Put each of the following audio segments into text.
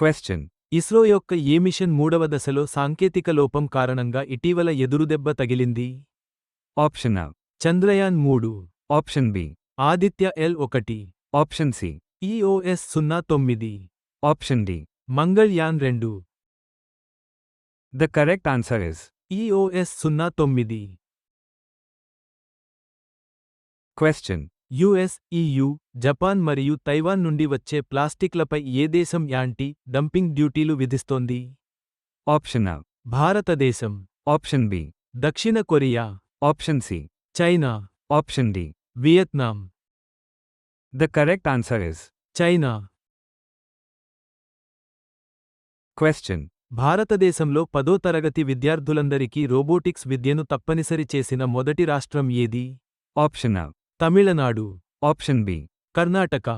Question. ISRO యొక్క ఏ machine మూడవ దశలో సాంకేతిక లోపం కారణంగా ఇటీవల ఎదురుదెబ్బ తగిలింది Option A. చంద్రయాన్ మూడు Option B. ఆదిత్య ఎల్ ఒకటి Option C. ఈఓఎస్ సున్నా తొమ్మిది Option D. మంగళ్యాన్ రెండు The correct answer is EOS సున్నా తొమ్మిది Question. యుఎస్ ఈయు జపాన్ మరియు తైవాన్ నుండి వచ్చే ప్లాస్టిక్లపై ఏ దేశం యాంటీ డంపింగ్ డ్యూటీలు విధిస్తోంది Option A. భారతదేశం Option B. దక్షిణ Korea Option C. China Option D. Vietnam The correct answer is China Question. భారతదేశంలో పదో తరగతి విద్యార్థులందరికీ రోబోటిక్స్ విద్యను తప్పనిసరి చేసిన మొదటి రాష్ట్రం ఏది Option A. Tamil Nadu Option B. Karnataka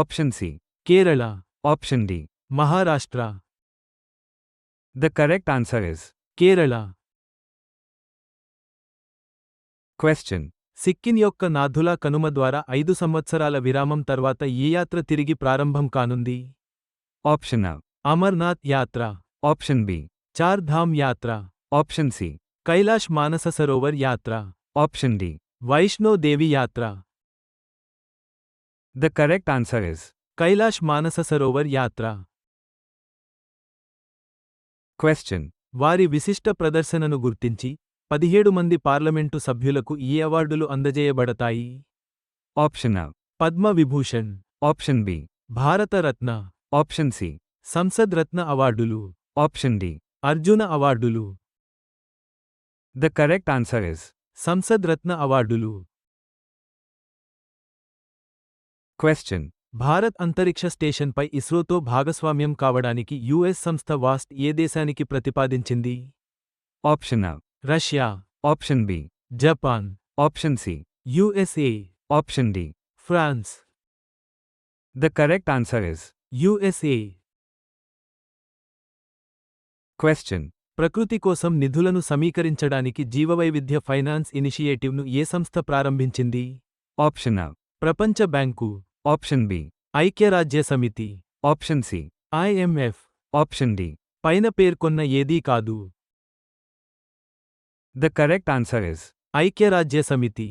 Option C. Kerala Option D. Maharashtra The correct answer is Kerala Question. Sikkim యొక్క నాథులా కనుమ ద్వారా ఐదు సంవత్సరాల విరామం తర్వాత ఈ యాత్ర తిరిగి ప్రారంభం కానుంది A. అమర్నాథ్ యాత్ర Option B. చార్ ధామ్ యాత్ర Option C. కైలాష్ మానస సరోవర్ యాత్ర Option D. వైష్ణో దేవి యాత్ర The correct answer is Kailash Manasa Sarovar యాత్ర Question. వారి విశిష్ట ప్రదర్శనను గుర్తించి పదిహేడు మంది పార్లమెంటు సభ్యులకు ఈ అవార్డులు అందజేయబడతాయి Option A. Padma Vibhushan Option B. Bharat Ratna Option C. Sansad Ratna అవార్డులు Option D. అర్జున అవార్డులు The correct answer is Sansad Ratna అవార్డులు Question. భారత్ అంతరిక్ష స్టేషన్పై ఇస్రోతో భాగస్వామ్యం కావడానికి యుఎస్ సంస్థ వాస్ట్ ఏ దేశానికి ప్రతిపాదించింది Option A. Russia Option B. Japan Option C. USA Option D. France The correct answer is USA Question. ప్రకృతి కోసం నిధులను సమీకరించడానికి జీవవైవిధ్య ఫైనాన్స్ ఇనిషియేటివ్ను ఏ సంస్థ ప్రారంభించింది Option A. ప్రపంచ బ్యాంకు Option B. ఐక్యరాజ్య సమితి Option C. IMF Option D. పైన పేర్కొన్న ఏదీ కాదు The correct answer is ఐక్యరాజ్య సమితి